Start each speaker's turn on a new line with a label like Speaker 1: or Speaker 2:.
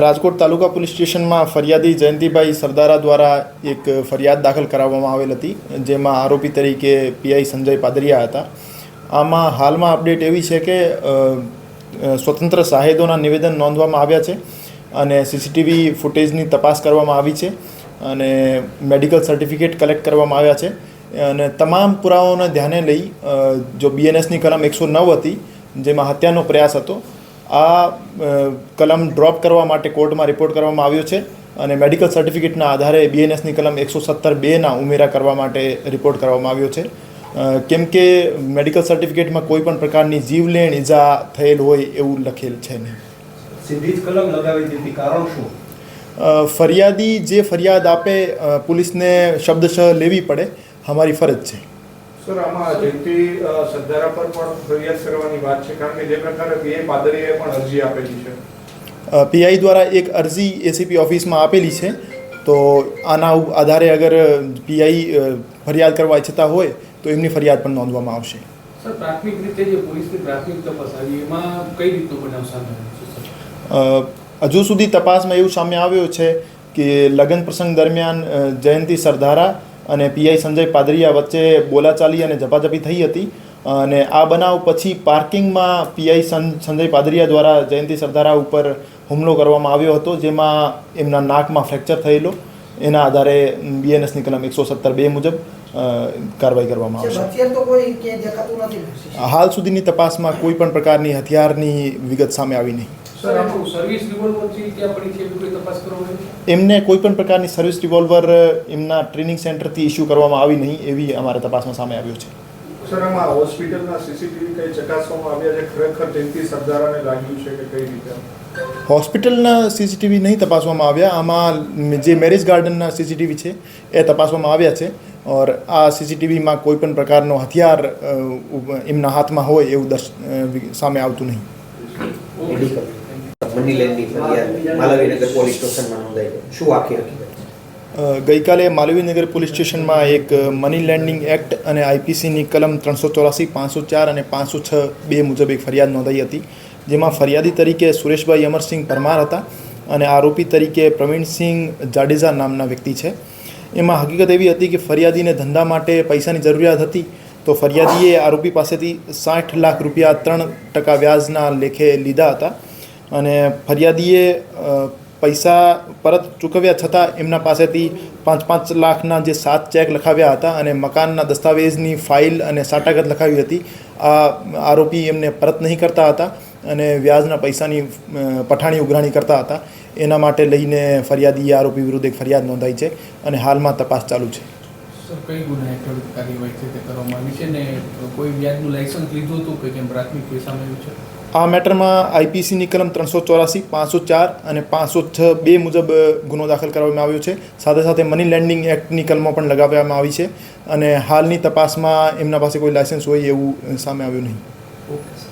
Speaker 1: રાજકોટ તાલુકા police સ્ટેશનમાં ફરિયાદી જયંતિભાઈ સરદારા દ્વારા એક ફરિયાદ દાખલ કરાવવામાં આવેલ હતી, જેમાં આરોપી તરીકે પીઆઈ સંજય પાદરિયા હતા. આમાં હાલમાં અપડેટ એવી છે કે સ્વતંત્ર સાહેદોના નિવેદન નોંધવામાં આવ્યા છે અને સીસીટીવી ફૂટેજની તપાસ કરવામાં આવી છે અને મેડિકલ સર્ટિફિકેટ કલેક્ટ કરવામાં આવ્યા છે. અને તમામ પુરાવાઓને ધ્યાને લઈ જો બીએનએસની કલમ એકસો નવ હતી, જેમાં હત્યાનો પ્રયાસ હતો આ કલમ ડ્રોપ કરવા માટે કોર્ટમાં રિપોર્ટ કરવામાં આવ્યો છે અને મેડિકલ સર્ટિફિકેટના આધારે બીએનએસની કલમ એકસો સત્તર બેના ઉમેરા કરવા માટે રિપોર્ટ કરવામાં આવ્યો છે. કેમ કે મેડિકલ સર્ટિફિકેટમાં કોઈ પણ પ્રકારની જીવલેણ ઈજા થયેલ હોય એવું લખેલ છે નહીં.
Speaker 2: સીધી જ કલમ લગાવી દીધી કારણ શું?
Speaker 1: ફરિયાદી જે ફરિયાદ આપે પોલીસને શબ્દશઃ લેવી પડે અમારી ફરજ છે.
Speaker 3: સર આમાં જયંતિ સરદારા પર પણ ફરિયાદ કરવાની વાત છે કારણ કે જે પ્રકારે બે પાદરીએ પણ અરજી આપેલી છે.
Speaker 1: પીઆઈ દ્વારા એક અરજી એસીપી ઓફિસમાં આપેલી છે. તો આના આધારે અગર પીઆઈ ફરિયાદ કરવા ઈચ્છતા હોય તો એમની ફરિયાદ પણ નોંધવામાં આવશે.
Speaker 4: સર પ્રાથમિક રીતે જે પોલીસની પ્રાથમિક તપાસ આવી એમાં કઈ રીતનો બનાવ સામે
Speaker 1: હજુ સુધી તપાસમાં એવું સામે આવ્યું છે કે લગ્ન પ્રસંગ દરમિયાન જયંતિ સરદારા અને પીઆઈ સંજય પાદરિયા વચ્ચે બોલાચાલી અને ઝપાઝપી થઈ હતી. અને આ બનાવ પછી પાર્કિંગમાં પીઆઈ સંજય પાદરિયા દ્વારા જયંતિ સરદારા ઉપર હુમલો કરવામાં આવ્યો હતો જેમાં એમના નાકમાં ફ્રેક્ચર થયેલો. એના આધારે બીએનએસની કલમ એકસો સત્તર બે મુજબ કાર્યવાહી કરવામાં આવશે. હાલ સુધીની તપાસમાં કોઈ પણ પ્રકારની હથિયારની વિગત સામે આવી નહીં. એમને કોઈ પણ પ્રકારની સર્વિસ રિવોલ્વર એમના ટ્રેનિંગ સેન્ટરથી ઇસ્યુ કરવામાં આવી નહીં એવી અમારા તપાસમાં સામે આવ્યું છે.
Speaker 3: સર આમાં હોસ્પિટલના સીસીટીવી કઈ ચકાસવામાં આવ્યા છે? ખરેખર જયંતિ સરદારાને લાગ્યું છે કે કઈ રીતે?
Speaker 1: હોસ્પિટલના સીસીટીવી નહીં તપાસવામાં આવ્યા. આમાં જે મેરેજ ગાર્ડનના સીસીટીવી છે એ તપાસવામાં આવ્યા છે. ઓર આ સીસીટીવીમાં કોઈ પણ પ્રકારનો હથિયાર એમના હાથમાં હોય એવું દર્શ સામે આવતું નહીં.
Speaker 4: મેડિકલ
Speaker 5: મની લેન્ડની ફરિયાદ માલવીનગર પોલીસ સ્ટેશનમાં નોંધાઈ શું આખી હકીકત
Speaker 1: ગઈકાલે માલવીનગર પોલીસ સ્ટેશનમાં એક મની લેન્ડિંગ એક્ટ અને આઈપીસીની કલમ ત્રણસો ચોરાસી, પાંચસો ચાર અને પાંચસો છ બે મુજબ એક ફરિયાદ નોંધાઈ હતી. જેમાં ફરિયાદી તરીકે સુરેશભાઈ અમરસિંહ પરમાર હતા અને આરોપી તરીકે પ્રવીણસિંહ જાડેજા નામના વ્યક્તિ છે. એમાં હકીકત એવી હતી કે ફરિયાદીને ધંધા માટે પૈસાની જરૂરિયાત હતી તો ફરિયાદીએ આરોપી પાસેથી સાઠ લાખ રૂપિયા ત્રણ ટકા વ્યાજના લેખે લીધા હતા. અને ફરિયાદીએ પૈસા પરત ચૂકવ્યા છતાં એમના પાસેથી પાંચ પાંચ લાખના જે સાત ચેક લખાવ્યા હતા અને મકાનના દસ્તાવેજની ફાઇલ અને સાટાગત લખાવી હતી, આ આરોપી એમને પરત નહીં કરતા હતા અને વ્યાજના પૈસાની પઠાણી ઉઘરાણી કરતા હતા. એના માટે લઈને ફરિયાદી આરોપી વિરુદ્ધ એક ફરિયાદ નોંધાઈ છે અને હાલમાં તપાસ ચાલુ છે.
Speaker 4: કાર્યવાહી છે કરવામાં આવી છે કોઈ વ્યાજનું લાયસન્સ લીધું હતું કે કેમ? પ્રાથમિક પૈસા મળ્યું છે?
Speaker 1: આ મેટરમાં આઈપીસીની કલમ ત્રણસો ચોરાસી, પાંચસો ચાર અને પાંચસો છ બે મુજબ ગુનો દાખલ કરવામાં આવ્યો છે. સાથે સાથે મની લેન્ડિંગ એક્ટની કલમો પણ લગાવવામાં આવી છે અને હાલની તપાસમાં એમના પાસે કોઈ લાયસન્સ હોય એવું સામે આવ્યું નહીં.
Speaker 4: ઓકે